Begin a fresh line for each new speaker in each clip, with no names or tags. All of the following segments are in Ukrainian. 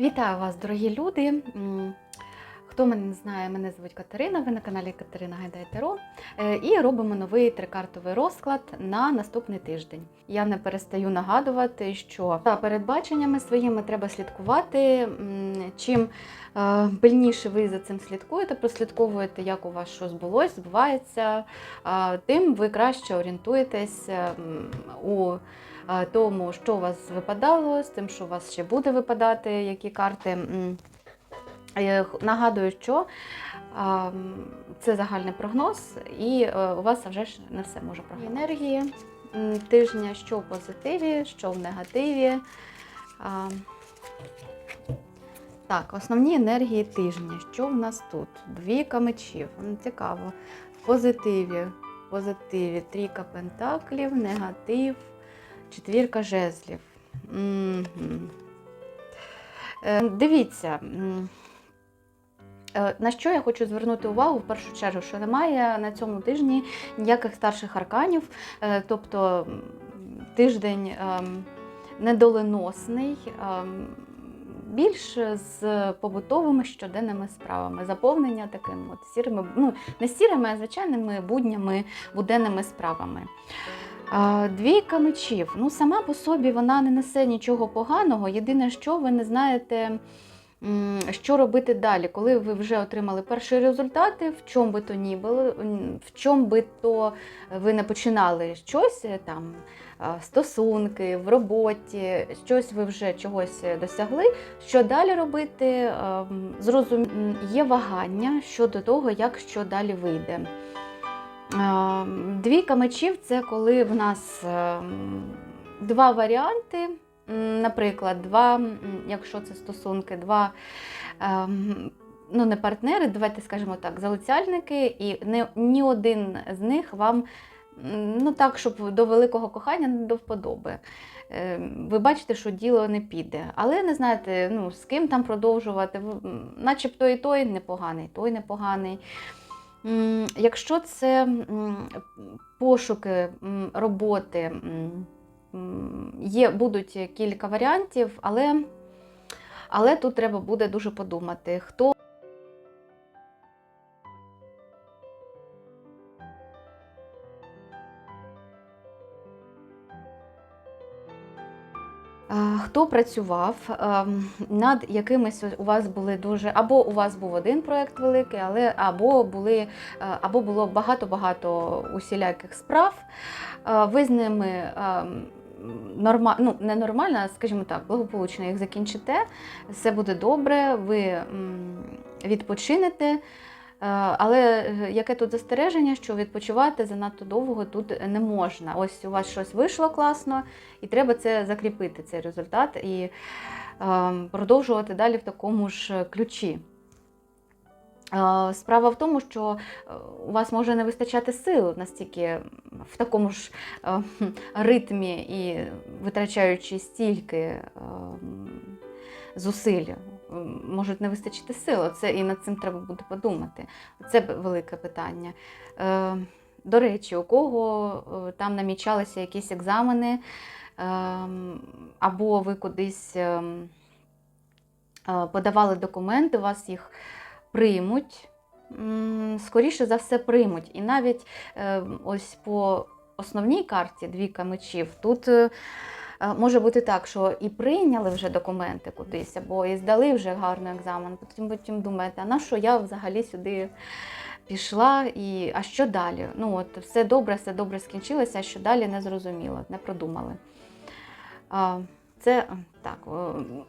Вітаю вас, дорогі люди. Хто мене не знає, мене звуть Катерина, ви на каналі Катерина Гайдай Таро. Е, І робимо новий трикартовий розклад на наступний тиждень. Я не перестаю нагадувати, що за передбаченнями своїми треба слідкувати. Чим е, пильніше ви за цим слідкуєте, прослідковуєте, як у вас що збулось, збувається, тим ви краще орієнтуєтесь е, у е, тому, що у вас випадало, з тим, що у вас ще буде випадати, які карти. Е, Нагадую, що це загальний прогноз, і е, у вас вже ж не все може прогнозувати. Енергії тижня, що в позитиві, що в негативі. Так, основні енергії тижня. Що в нас тут? Двійка мечів. Цікаво. В позитиві. В позитиві трійка пентаклів, негатив, четвірка жезлів. Е, Дивіться, на що я хочу звернути увагу в першу чергу, що немає на цьому тижні ніяких старших арканів, е, тобто тиждень ем, недоленосний, ем, більш з побутовими щоденними справами, заповнення такими от сірими, ну не сірими, а звичайними буднями, буденними справами. Двійка мечів. Ну, сама по собі вона не несе нічого поганого. Єдине, що ви не знаєте, що робити далі, коли ви вже отримали перші результати, в чому би то ні було, в чому би то ви не починали щось е, там. Стосунки в роботі, щось ви вже чогось досягли. Що далі робити? Зрозум... Є вагання щодо того, як що далі вийде. Двійка мечів це коли в нас ем, два варіанти. Наприклад, два, якщо це стосунки, два ем, ну не партнери, давайте скажемо так, залицяльники, і не, ні один з них вам ну так, щоб до великого кохання не до вподоби. Ем, Ви бачите, що діло не піде, але не знаєте, ну, з ким там продовжувати. Начебто і той непоганий, той непоганий. Якщо це пошуки роботи, є, будуть кілька варіантів, але, але тут треба буде дуже подумати, хто. Хто працював ем, над якимись у вас були дуже, або у вас був один проєкт великий, але або були, е, або було багато-багато усіляких справ. Е, Ви з ними ем, норма, ну, не нормально, а скажімо так, благополучно їх закінчите, все буде добре, ви відпочинете. Е, Але е, яке тут застереження, що відпочивати занадто довго тут не можна. Ось у вас щось вийшло класно, і треба це закріпити, цей результат, і е, продовжувати далі в такому ж ключі. Справа в тому, що у вас може не вистачати сил настільки в такому ж е, ритмі і витрачаючи стільки е, зусиль, можуть не вистачити сил. Це і над цим треба буде подумати. Це велике питання. Е, До речі, у кого там намічалися якісь екзамени, або ви кудись ем, подавали документи, вас їх приймуть. Скоріше за все, приймуть. І навіть е, ось по основній карті двійка мечів тут. е, е, Може бути так, що і прийняли вже документи кудись, або і здали вже гарно екзамен, потім потім думаєте, а на що я взагалі сюди пішла, і а що далі? Ну от все добре, все добре скінчилося, а що далі не зрозуміло, не продумали. Це так,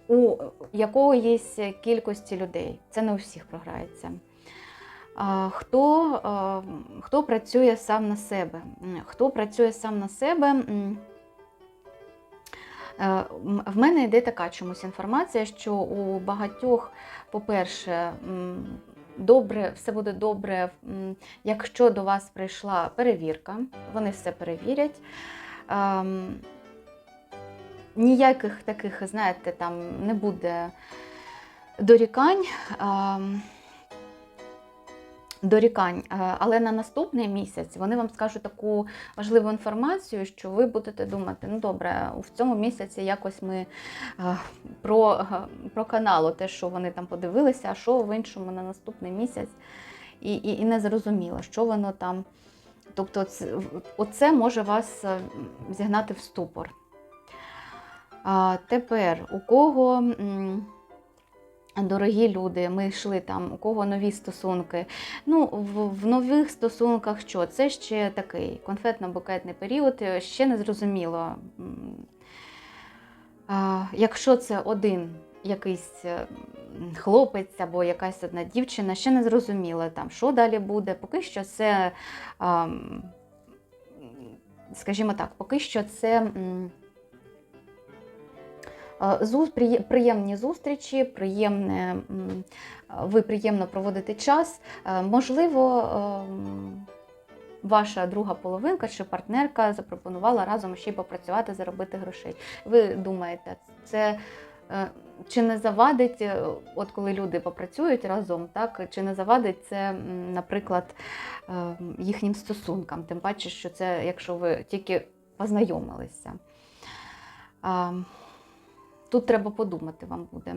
у якоїсь кількості людей. Це не у всіх програється. Хто, хто працює сам на себе? Хто працює сам на себе? е, В мене йде така чомусь інформація, що у багатьох, по-перше, добре, все буде добре, якщо до вас прийшла перевірка, вони все перевірять. Ем, Ніяких таких, знаєте, там не буде дорікань. Дорікань. Е, Але на наступний місяць вони вам скажуть таку важливу інформацію, що ви будете думати, ну добре, в цьому місяці якось ми е, про, е, про каналу, те, що вони там подивилися, а що в іншому на наступний місяць, і, і, і не зрозуміло, що воно там. Тобто, це, оце може вас зігнати в ступор. А тепер у кого. Дорогі люди, ми йшли там, у кого нові стосунки. Ну, в, в нових стосунках що? Це ще такий конфетно-букетний період, е, ще не зрозуміло. Якщо це один якийсь е, хлопець або якась одна дівчина, ще не зрозуміло, там, що далі буде. Поки що це, скажімо так, поки що це. Е, Приємні зустрічі, приємне, е, ви приємно проводите час. Е, Можливо, ем, ваша друга половинка чи партнерка запропонувала разом ще й попрацювати, заробити грошей. Ви думаєте, це чи не завадить, от коли люди попрацюють разом, так, чи не завадить це, наприклад, їхнім стосункам? Тим паче, що це, якщо ви тільки познайомилися. Тут треба подумати вам буде.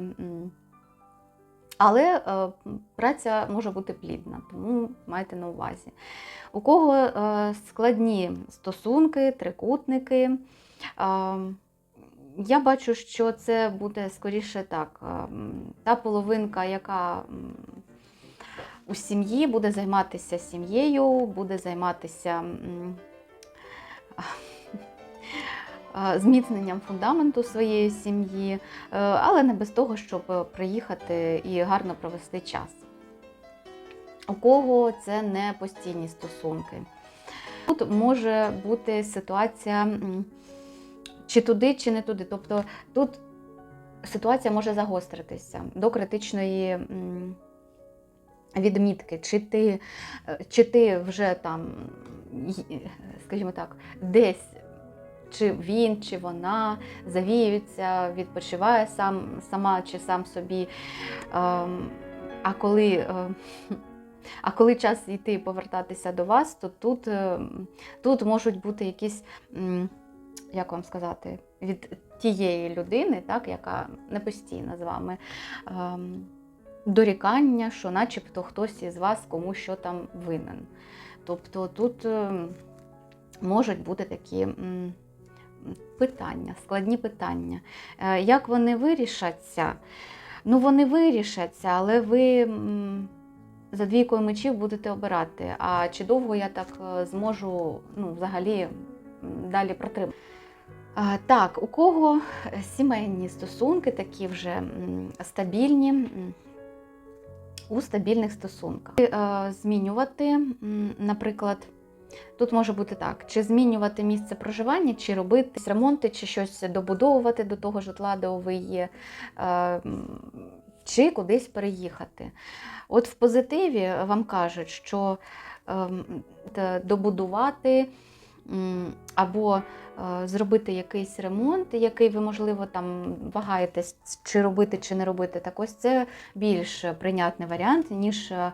Але е, праця може бути плідна, тому майте на увазі. У кого е, складні стосунки, трикутники, е, я бачу, що це буде скоріше так. е, Та половинка, яка у сім'ї буде займатися сім'єю, буде займатися. а, зміцненням фундаменту своєї сім'ї, е, але не без того, щоб е, приїхати і гарно провести час. У кого це не постійні стосунки. Тут може бути ситуація чи туди, чи не туди. Тобто тут ситуація може загостритися до критичної відмітки, чи ти, е, чи ти вже там, скажімо так, десь чи він, чи вона завіються, відпочиває сам, сама чи сам собі. Ем, А коли, е, а коли час йти повертатися до вас, то тут, е, тут можуть бути якісь, як вам сказати, від тієї людини, так, яка не постійна з вами. ем, Дорікання, що начебто хтось із вас комусь що там винен. Тобто тут ем, можуть бути такі питання, складні питання. Е, Як вони вирішаться? Ну, вони вирішаться, але ви за двійкою мечів будете обирати. А чи довго я так е, зможу ну, взагалі далі протримати? Так, у кого сімейні стосунки такі вже стабільні, у стабільних стосунках. Е, Змінювати, наприклад, Тут може бути так: чи змінювати місце проживання, чи робити ремонти, чи щось добудовувати до того житла, де ви є, е, чи кудись переїхати. От в позитиві вам кажуть, що ем, добудувати або е, зробити якийсь ремонт, який ви, можливо, там вагаєтесь, чи робити, чи не робити. Так ось це більш прийнятний варіант, ніж е,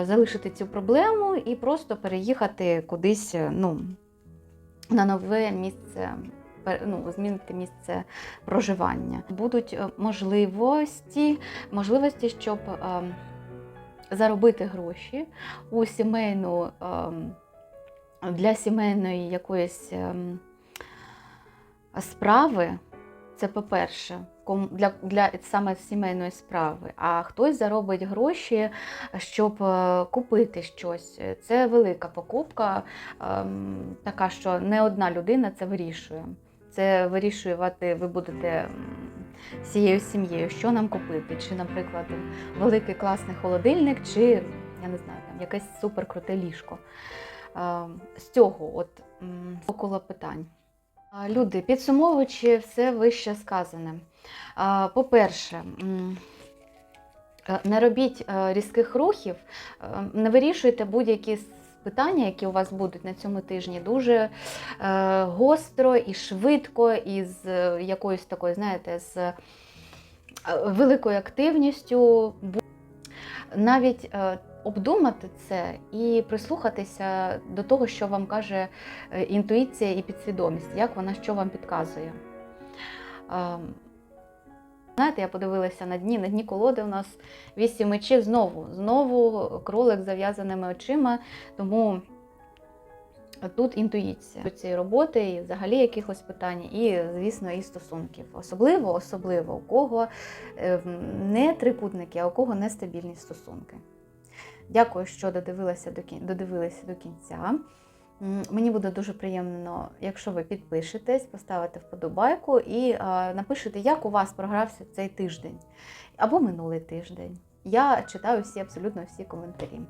е, залишити цю проблему і просто переїхати кудись е, ну, на нове місце. Ну, змінити місце проживання. Будуть е, можливості, можливості, щоб е, заробити гроші у сімейну ем, для сімейної якоїсь ем, справи. Це по-перше, для, для саме сімейної справи. А хтось заробить гроші, щоб е, купити щось. Це велика покупка, ем, така, що не одна людина це вирішує. Це вирішувати ви будете всією сім'єю, що нам купити. Чи, наприклад, великий класний холодильник, чи я не знаю, там якесь суперкруте ліжко. Ем, З цього, от около питань. Люди, підсумовуючи все вище сказане. По-перше, е, не робіть е, різких рухів, е, не вирішуйте будь-які питання, які у вас будуть на цьому тижні, дуже е, гостро і швидко, і з е, якоюсь такою, знаєте, з е, великою активністю. Навіть е, обдумати це і прислухатися до того, що вам каже е, інтуїція і підсвідомість, як вона що вам підказує. Ем, Знаєте, я подивилася на дні, на дні колоди у нас вісім мечів знову. Знову кролик з зав'язаними очима, тому тут інтуїція до цієї роботи, і взагалі якихось питань, і, звісно, і стосунків. Особливо, особливо у кого е, не трикутники, а у кого нестабільні стосунки. Дякую, що додивилися до кін... додивилися до кінця. Мені буде дуже приємно, якщо ви підпишетесь, поставите вподобайку і напишете, як у вас програвся цей тиждень або минулий тиждень. Я читаю всі абсолютно всі коментарі.